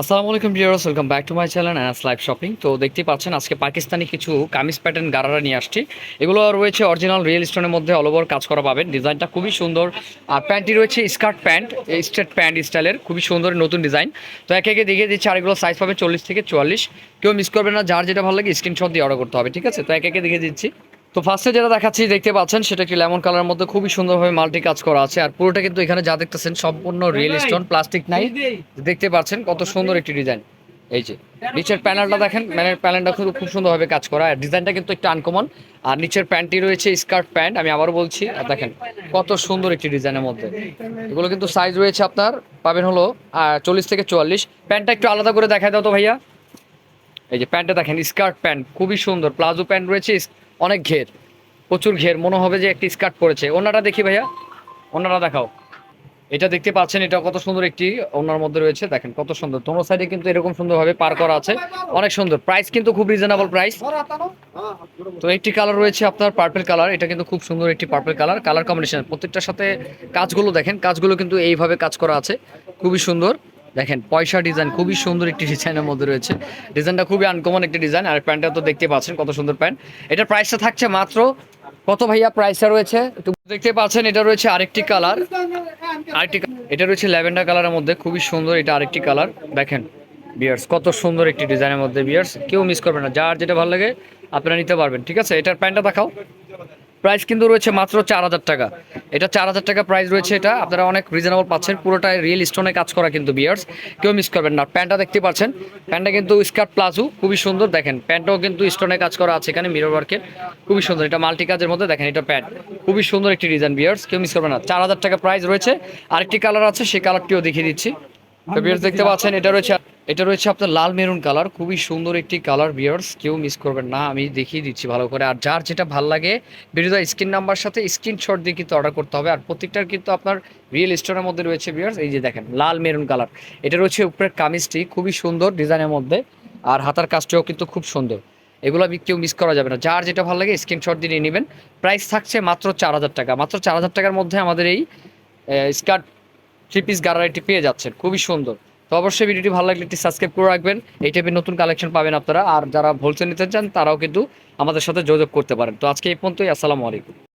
আসসালামু আলাইকুম viewers welcome back to my channel and live shopping তো দেখতেই পাচ্ছেন, আজকে পাকিস্তানি কিছু কামিজ প্যাটার্ন গারারা নিয়ে আসছি। এগুলো রয়েছে অরিজিনাল রিয়েল স্টোনের মধ্যে অল ওভার কাজ করা পাবেন। ডিজাইনটা খুবই সুন্দর। আর প্যান্টটি রয়েছে স্কার্ট প্যান্ট স্ট্রেট প্যান্ট স্টাইলের খুবই সুন্দর নতুন ডিজাইন তো একে একে দেখিয়ে দিচ্ছি, আর এগুলো সাইজ পাবে চল্লিশ থেকে চুয়াল্লিশ। কেউ মিস করবে না, যার যেটা ভালো লাগে স্ক্রিনশট দিয়ে অর্ডার করতে হবে, ঠিক আছে? তো একে একে দেখিয়ে দিচ্ছি। তো ফার্স্টে যেটা দেখাচ্ছি দেখতে পাচ্ছেন সেটা একটি লেমন কালারের মধ্যে খুবই সুন্দরভাবে মাল্টি কাজ করা আছে। আর পুরোটা কিন্তু এখানে যা দেখতেছেন সম্পূর্ণ রিয়েল স্টোন প্লাস্টিক নাই। দেখতে পাচ্ছেন কত সুন্দর একটি ডিজাইন এই যে নিচের প্যানেলটা দেখেন প্যানেল প্যানেলটা খুব খুব সুন্দরভাবে কাজ করা। আর ডিজাইনটা কিন্তু একটু আনকমন আর নিচের প্যান্টটি রয়েছে স্কার্ট প্যান্ট আমি আবারও বলছি আর দেখেন কত সুন্দর একটি ডিজাইনের মধ্যে। এগুলো কিন্তু সাইজ রয়েছে আপনার পাবেন হলো চল্লিশ থেকে চুয়াল্লিশ। প্যান্টটা একটু আলাদা করে দেখায় দাও তো ভাইয়া। এই যে প্যান্টটা দেখেন, স্কার্ট প্যান্ট, খুবই সুন্দর, প্লাজো প্যান্ট রয়েছে অনেক ঘের, প্রচুর ঘের, মনে হবে যে একটি স্কার্ট পরেছে। ওনাটা দেখি ভাইয়া ওনারা দেখাও। এটা দেখতে পাচ্ছেন, এটা কত সুন্দর একটি ওনার মধ্যে রয়েছে, দেখেন কত সুন্দর। দোনো সাইডে কিন্তু এরকম সুন্দরভাবে পার করা আছে, অনেক সুন্দর। প্রাইস কিন্তু খুব রিজনেবল প্রাইস তো একটি কালার রয়েছে আপনার পার্পেল কালার এটা কিন্তু খুব সুন্দর একটি পার্পেল কালার কালার কম্বিনেশন প্রত্যেকটার সাথে কাজগুলো দেখেন, কাজগুলো কিন্তু এইভাবে কাজ করা আছে, খুবই সুন্দর। দেখেন, পয়সা ডিজাইন খুবই সুন্দর একটি ডিজাইনের মধ্যে রয়েছে। ডিজাইনটা খুবই আনকমন একটি ডিজাইন আর প্যান্টটা তো দেখতে পাচ্ছেন কত সুন্দর প্যান্ট। এটার প্রাইসটা থাকছে মাত্র কত ভাইয়া? প্রাইসটা রয়েছে দেখতে পাচ্ছেন, এটা রয়েছে আরেকটি কালার আরেকটি এটা রয়েছে ল্যাভেন্ডার কালারের মধ্যে, খুবই সুন্দর এটা আরেকটি কালার দেখেন বিয়ার্স কত সুন্দর একটি ডিজাইনের মধ্যে বিয়ার্স কেউ মিস করবে না, যার যেটা ভালো লাগে আপনারা নিতে পারবেন, ঠিক আছে? এটার প্যান্টটা দেখাও। প্রাইস কিন্তু রয়েছে মাত্র চার হাজার টাকা। এটা চার হাজার টাকা প্রাইস রয়েছে এটা। আপনারা অনেক রিজনেবল পাচ্ছেন। পুরোটাই রিয়েল স্টোনে কাজ করা কিন্তু বিয়ার্স কেউ মিস করবেন না। প্যান্টটা দেখতে পাচ্ছেন। প্যান্টটা কিন্তু স্কার্ট প্লাজো খুবই সুন্দর দেখেন। প্যান্টটাও কিন্তু স্টোনে কাজ করা আছে এখানে মিরর ওয়ার্কের খুবই সুন্দর। এটা মাল্টি কাজের মধ্যে দেখেন, এটা প্যান্ট খুবই সুন্দর একটি ডিজাইন বিয়ার্স কেউ মিস করবেন না। চার হাজার টাকা প্রাইস রয়েছে। আরেকটি কালার আছে, সেই কালারটিও দেখিয়ে দিচ্ছি। তো বিয়ার্স দেখতে পাচ্ছেন, এটা রয়েছে এটা রয়েছে আপনার লাল মেরুন কালার, খুবই সুন্দর একটি কালার বিয়ার্স, কেউ মিস করবেন না, আমি দেখিয়ে দিচ্ছি ভালো করে। আর যার যেটা ভালো লাগে ভিডিওটা স্ক্রিন নাম্বার সাথে স্ক্রিনশট দিয়ে কিন্তু অর্ডার করতে হবে। আর প্রত্যেকটার কিন্তু আপনার রিয়েল স্টোরের মধ্যে রয়েছে বিয়ার্স, এই যে দেখেন, লাল মেরুন কালার। এটা রয়েছে উপরের কামিজটি, খুবই সুন্দর ডিজাইনের মধ্যে, আর হাতার কাজটাও কিন্তু খুব সুন্দর। এগুলো কেউ মিস করা যাবে না। যার যেটা ভালো লাগে স্ক্রিনশট দিয়ে নেবেন। প্রাইস থাকছে মাত্র চার হাজার টাকা। মাত্র চার হাজার টাকার মধ্যে আমাদের এই স্কার্ট থ্রি পিস গারারিটি পেয়ে যাচ্ছেন, খুবই সুন্দর। তো অবশ্যই ভিডিওটি ভালো লাগলে একটি সাবস্ক্রাইব করে রাখবেন। এই টাইপের নতুন কালেকশন পাবেন আপনারা। আর যারা ভোলসেল নিতে চান, তারাও কিন্তু আমাদের সাথে যোগাযোগ করতে পারেন। তো আজকে এই পর্যন্তই। আসসালামু আলাইকুম।